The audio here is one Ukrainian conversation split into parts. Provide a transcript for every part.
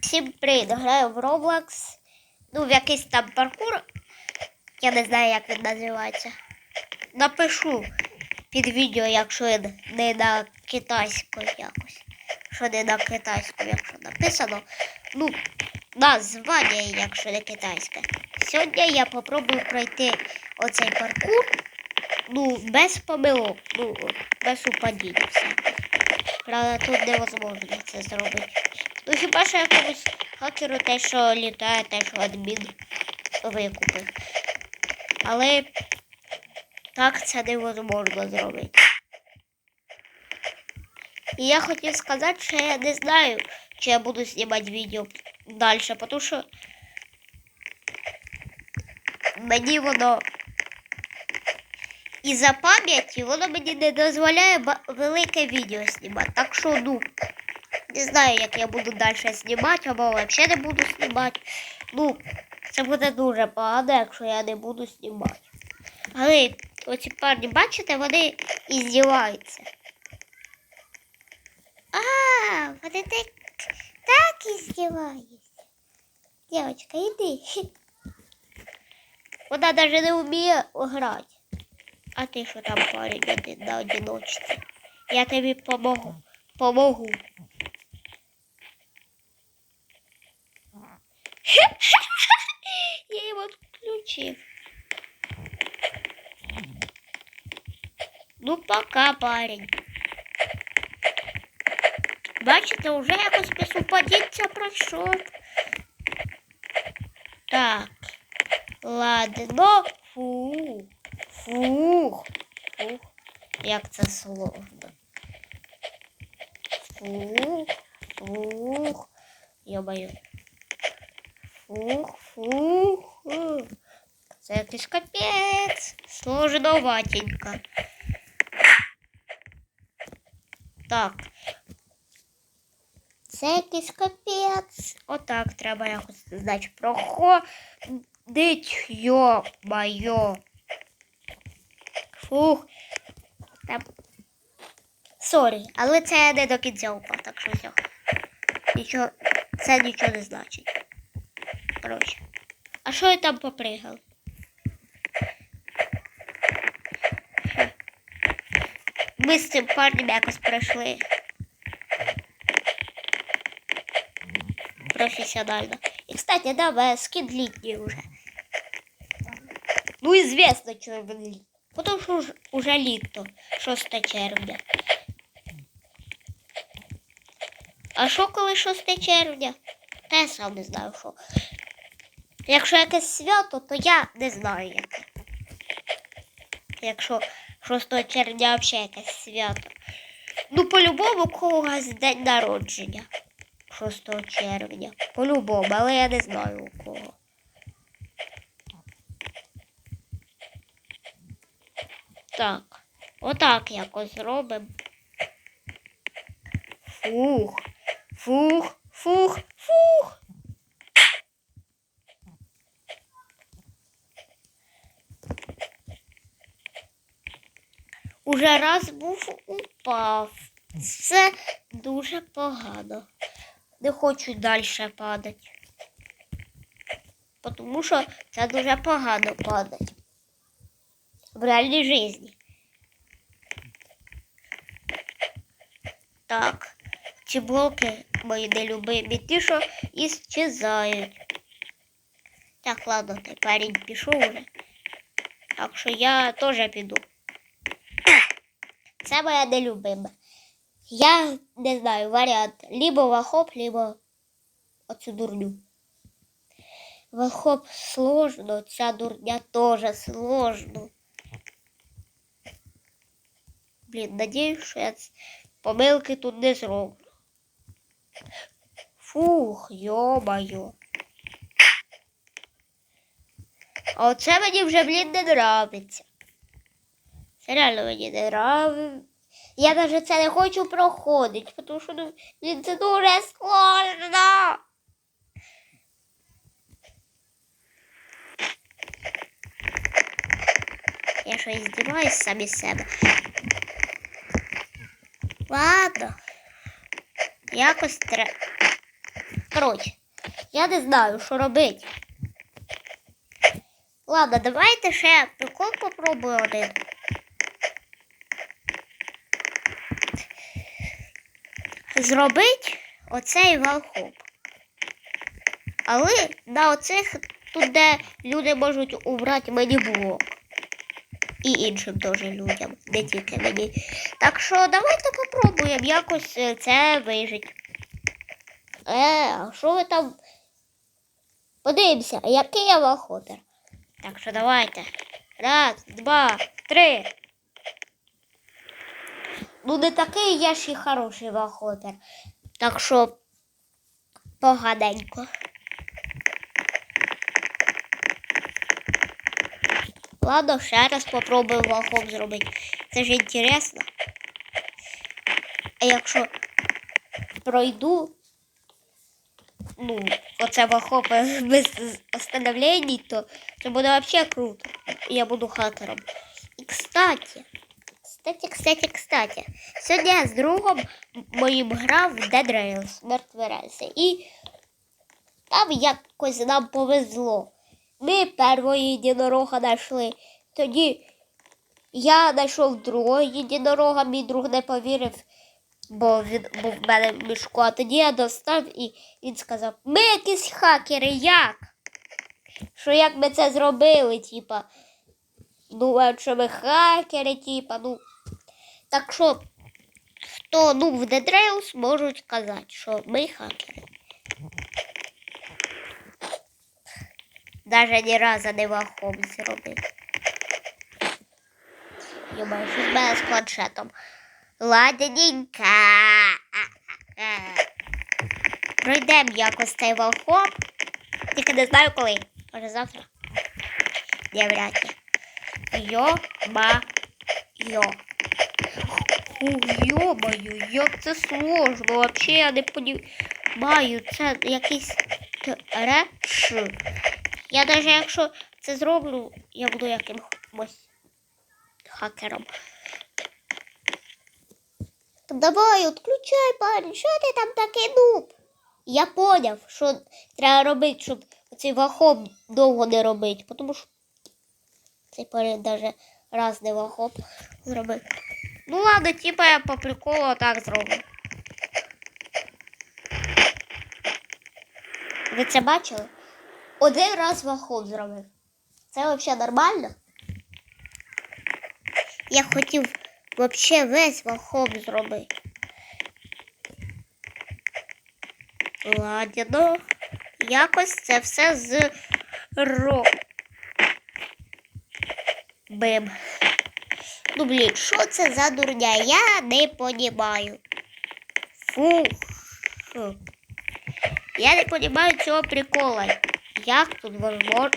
Всім привіт, граю в Roblox. Ну, в якийсь там паркур. Я не знаю, як він називається. Напишу під відео, якщо він не на китайську якось. Що не на китайську, якщо написано. Ну, названня, якщо не китайське. Сьогодні я попробую пройти оцей паркур. Ну, без помилок, ну, без упадіння. Правда, тут невозможно це зробити. Ну хіба що якомусь хакеру те, що літає, те, що адмін викупив. Але так це невозможно зробити. І я хотів сказати, що я не знаю, чи я буду знімати відео далі, тому що мені воно і за пам'яті воно мені не дозволяє велике відео знімати. Так що, ну, не знаю, як я буду далі знімати, або взагалі не буду знімати. Ну, це буде дуже погано, якщо я не буду знімати. Але оці парні, бачите, вони і здіваються. А, вони так, так і здіваються. Дівчинка, іди. Вона навіть не вміє грати. А ти що там парень один на одиночці? Я тобі помогу. Помогу. Я його включив. Ну, пока, парень. Бачите, уже якось без упадінця пройшов. Так. Ладно. Фу. Фух. Фух. Як це сложно. Фух. Фух. Йо-моє. Фух, фух. фух. Це якийсь капець. Сложноватенько. Так. Це якийсь капець. Отак треба якось, значить, проходить. Йо-моє. Фух. Там. Сорі, але це не до кінця упав, так що все. Нічого, це нічого не значить. Коротше. А що я там попригав? Хе. Ми з цим парнем якось пройшли. Професіонально. І, кстати, да, в скін літній уже. Ну, известно, що він літній. Потому що ж- уже літо, 6 червня. А що коли 6 червня? Та я сам не знаю, що. Якщо якесь свято, то я не знаю яке. Якщо 6 червня взагалі якесь свято. Ну, по-любому, у когось день народження. 6 червня. По-любому, але я не знаю у кого. Так, отак якось зробимо. Фух, фух, фух, фух. Уже раз був упав. Це дуже погано. Не хочу далі падати. Тому що це дуже погано падати. В реальній житті. Так, ці блоки мої нелюбимі, ті, що іщезають. Так, ладно, парень пішов уже. Так що я теж піду. Це моя нелюбима. Я не знаю варіант. Либо вахоп, либо оцю дурню. Вахоп сложно, ця дурня теж сложно. Блін, надіюсь, що я помилки тут не зроблю. Фух, йо-моє. А оце мені вже, блін, не нравиться. Реально мені не нравиться. Я навіть це не хочу проходити, тому що ну, блін, це дуже сложно. Я що здіваюсь самі себе. Ладно. Якось треба. Коротше, я не знаю, що робити. Ладно, давайте ще прикол попробую один. Зробить оцей валхоп. Але на оцих тут, де люди можуть убрати мені блок. І іншим теж людям, не тільки мені. Так що давайте попробуємо якось е, це вижити. Е, а що ви там? Подивимося, який я валхопер. Так що давайте. Раз, два, три. Ну, не такий я і хороший валхопер. Так що поганенько. Ладно, ще раз попробую валхоп зробити. Це ж інтересно. А якщо пройду, ну, оце валхоп без остановлений, то це буде взагалі круто. Я буду хакером. І кстати, кстати, кстати, кстати, сьогодні я з другом моїм грав в Dead Rails, мертві рельси. І там якось нам повезло. Ми першого єдинорога знайшли. Тоді я знайшов другого єдинорога, мій друг не повірив, бо він був в мене в мішку. А тоді я достав і він сказав: ми якісь хакери, як? Що як ми це зробили, типа. Думаю, що ми хакери, типа, ну. Так що, хто ну, в Rails можуть сказати, що ми хакери. Даже ні разу не вахом зробив. Йомаю, що з мене з планшетом. Ладненька. Пройдемо якось цей валхоп. Тільки не знаю коли. Може завтра. Не вряд ли. Йо-ма-йо. Ух, Йо-маю, як це сложно. Вообще я не понімаю. Це якийсь треш. Я навіть якщо це зроблю, я буду якимось хакером. Давай, відключай, парень, що ти там такий нуб? Я поняв, що треба робити, щоб цей вахоп довго не робити, тому що цей парень навіть раз не вахоп зробив. Ну ладно, типа я по приколу так зроблю. Ви це бачили? Один раз вахоп зробив. Це взагалі нормально? Я хотів взагалі весь вахоп зробити. Ладно, якось це все з ро. Бим. Ну, блін, що це за дурня? Я не понімаю. Фу. Фу. Я не понімаю цього прикола. Як тут можна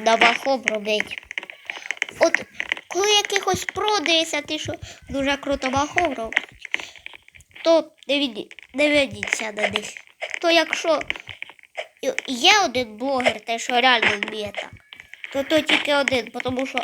на вахоп робити? От коли якихось продається, ти що дуже круто вахоп робить, то не, не ведіться на них. То якщо є один блогер, те, що реально вміє так, то то тільки один, тому що